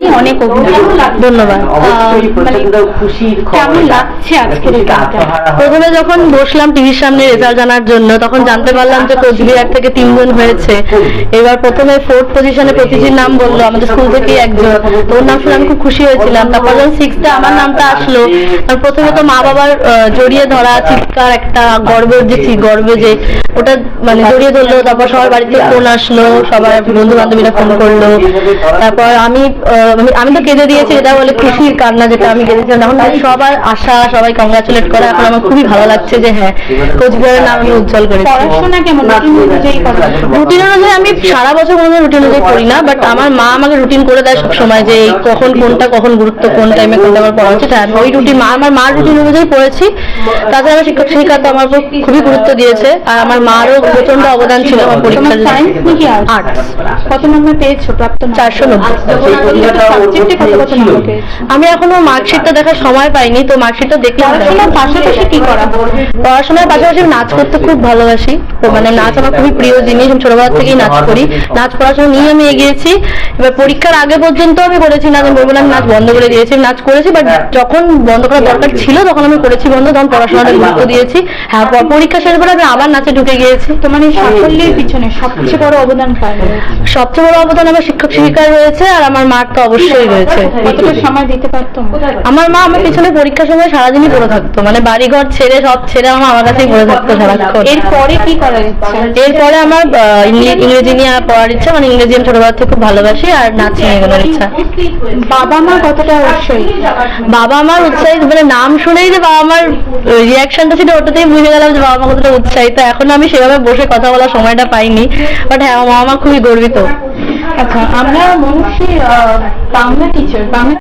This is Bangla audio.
অনেক ধন্যবাদ। মানে কেমন লাগছে আজকের প্রথমে যখন বসলাম টিভির সামনে রেজাল্ট জানার জন্য তখন জানতে পারলাম যে কোচবিহার থেকে তিনজন হয়েছে। এবার প্রথমে ফোর্থ পজিশনে প্রতিটির নাম বলল আমাদের স্কুল থেকে একজন। তো ওর নাম শুনে আমি খুব খুশি হয়েছিলাম। তারপর যখন সিক্সতে আমার নামটা আসলো আর প্রথমে তো মা বাবার জড়িয়ে ধরা চিৎকার একটা গর্বের যে চি- গর্বে যে ওটা মানে জড়িয়ে ধরলো তারপর সবার বাড়িতে ফোন আসলো সবার বন্ধু বান্ধবীরা ফোন করল। তারপর আমি আমি- তো কেঁদে দিয়েছি এটা বলে খুশির কান্না যেটা আমি কেঁদেছিলাম। এখন সবার আশা সবাই কংগ্রাচুলেট করে। এখন আমার খুবই ভালো লাগছে যে হ্যাঁ কোচবিহারের নাম আমি উজ্জ্বল করেছি। পড়াশোনা কেমন? রুটিন অনুযায়ী আমি সারা বছর কোনো রুটিন অনুযায়ী করি না বাট আমার মা আমাকে রুটিন করে দেয় সব সময় যে এই কখন কোনটা কখন গুরুত্ব কোন টাইমে কোনটা আমার পড়া উচিত। হ্যাঁ, ওই রুটিন মা আমার মার রুটিন অনুযায়ী পড়েছি। তাছাড়া আমার শিক্ষক শিক্ষিকা তো আমার উপর খুবই গুরুত্ব দিয়েছে। আর আমার মারও প্রচণ্ড অবদান ছিল আমার পরীক্ষার সায়েন্স নাকি আর্টস আর্টস কত নম্বর পেয়েছ প্রাপ্ত চারশো নম্বর আমি এখনও মার্কশিটটা দেখার সময় পাইনি তো মার্কশিটটা দেখলে পড়াশোনার পাশাপাশি কি করা? পড়াশোনার পাশাপাশি আমি নাচ করতে খুব ভালোবাসি। তো মানে নাচ আমার খুবই প্রিয় জিনিস আমি ছোটবেলা থেকেই নাচ করি। নাচ পড়াশোনা নিয়ে আমি এগিয়েছি। এবার পরীক্ষার আগে পর্যন্ত আমি করেছি না আমি বলব না আমি নাচ বন্ধ করে দিয়েছি আমি নাচ করেছি বাট যখন বন্ধ করার দরকার ছিল তখন আমি করেছি বন্ধ তখন পড়াশোনাটা গুরুত্ব দিয়েছি। হ্যাঁ পরীক্ষা শেষ করে আমি আবার নাচে ঢুকে গিয়েছি তোমার এই সাফল্যের পিছনে সবচেয়ে বড় অবদান কার সবচেয়ে বড় অবদান আমার শিক্ষক শিক্ষিকার রয়েছে আর আমার মার তো অবশ্যই রয়েছে। কতটা সময় দিতে পারতো? আমার মা আমার পিছনে পরীক্ষার সময় সারাদিনই পড়ে থাকতো মানে বাড়ি ঘর ছেড়ে সব ছেড়ে আমার আমার কাছেই পড়ে থাকতো সারাক্ষণ এরপরে কি করার ইচ্ছা এরপরে আমার ইংরেজি নিয়ে পড়ার ইচ্ছা মানে ইংরেজি আমি ছোটবেলা থেকে খুব ভালোবাসি আর নাচ নিয়ে এগোনোর ইচ্ছা। বাবা মা কতটা উৎসাহী? বাবা মার উৎসাহিত মানে নাম শুনেই যে বাবা মার রিয়াকশনটা ছিল ওটাতেই বুঝে গেলাম যে বাবা মা কতটা উৎসাহিত। এখন আমি সেভাবে বসে কথা বলার সময়টা পাইনি বাট হ্যাঁ আমার খুবই গর্বিত। আচ্ছা আমরা মনুষ্যী বাংলা টিচার বাংলা